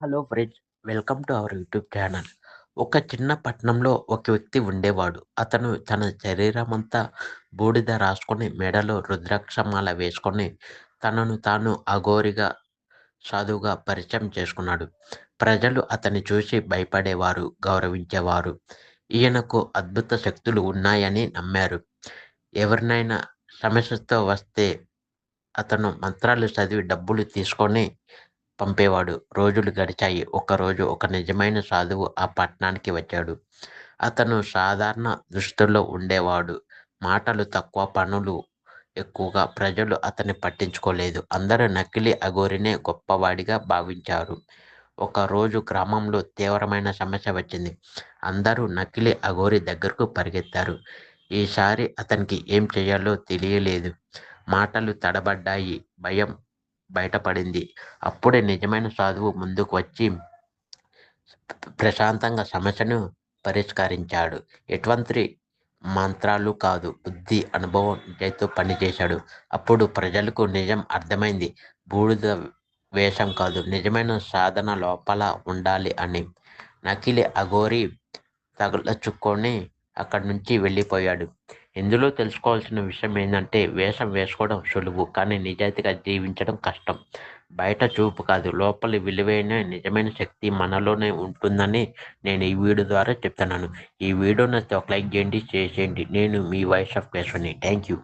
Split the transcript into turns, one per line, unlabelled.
Hello friends welcome to our YouTube channel. ఒక చిన్న పట్టణంలో ఒక వ్యక్తి ఉండేవాడు. అతను తన శరీరం అంతా బూడిద రాసుకొని మెడలో రుద్రాక్షమాల వేసుకొని తనను తాను అఘోరిగా సాధువుగా పరిచయం చేసుకున్నాడు. ప్రజలు అతన్ని చూసి భయపడేవారు గౌరవించేవారు. ఈయనకు అద్భుత శక్తులు ఉన్నాయని నమ్మారు. ఎవరినైనా సమస్యతో వస్తే అతను మంత్రాలు చదివి డబ్బులు తీసుకొని పంపేవాడు. రోజులు గడిచాయి. ఒకరోజు ఒక నిజమైన సాధువు ఆ పట్టణానికి వచ్చాడు. అతను సాధారణ దుస్తుల్లో ఉండేవాడు. మాటలు తక్కువ పనులు ఎక్కువగా ప్రజలు అతన్ని పట్టించుకోలేదు. అందరూ నకిలీ అఘోరినే గొప్పవాడిగా భావించారు. ఒక రోజు గ్రామంలో తీవ్రమైన సమస్య వచ్చింది. అందరూ నకిలీ అఘోరి దగ్గరకు పరిగెత్తారు. ఈసారి అతనికి ఏం చేయాలో తెలియలేదు. మాటలు తడబడ్డాయి. భయం బయటపడింది. అప్పుడే నిజమైన సాధువు ముందుకు వచ్చి ప్రశాంతంగా సమస్యను పరిష్కరించాడు. ఎటువంటి మంత్రాలు కాదు బుద్ధి అనుభవం నిజాయితీతో పనిచేశాడు. అప్పుడు ప్రజలకు నిజం అర్థమైంది. బూడిద వేషం కాదు నిజమైన సాధన లోపల ఉండాలి అని. నకిలీ అఘోరి తగలచుకొని అక్కడి నుంచి వెళ్ళిపోయాడు. ఇందులో తెలుసుకోవాల్సిన విషయం ఏంటంటే వేషం వేసుకోవడం సులువు కానీ నిజాయితీగా జీవించడం కష్టం. బయట చూపు కాదు లోపలి విలువైన నిజమైన శక్తి మనలోనే ఉంటుందని నేను ఈ వీడియో ద్వారా చెప్తున్నాను. ఈ వీడియో నచ్చితే ఒక లైక్ చేయండి చేసేయండి నేను మీ వాయిస్ ఆఫ్ కేశవని. Thank you.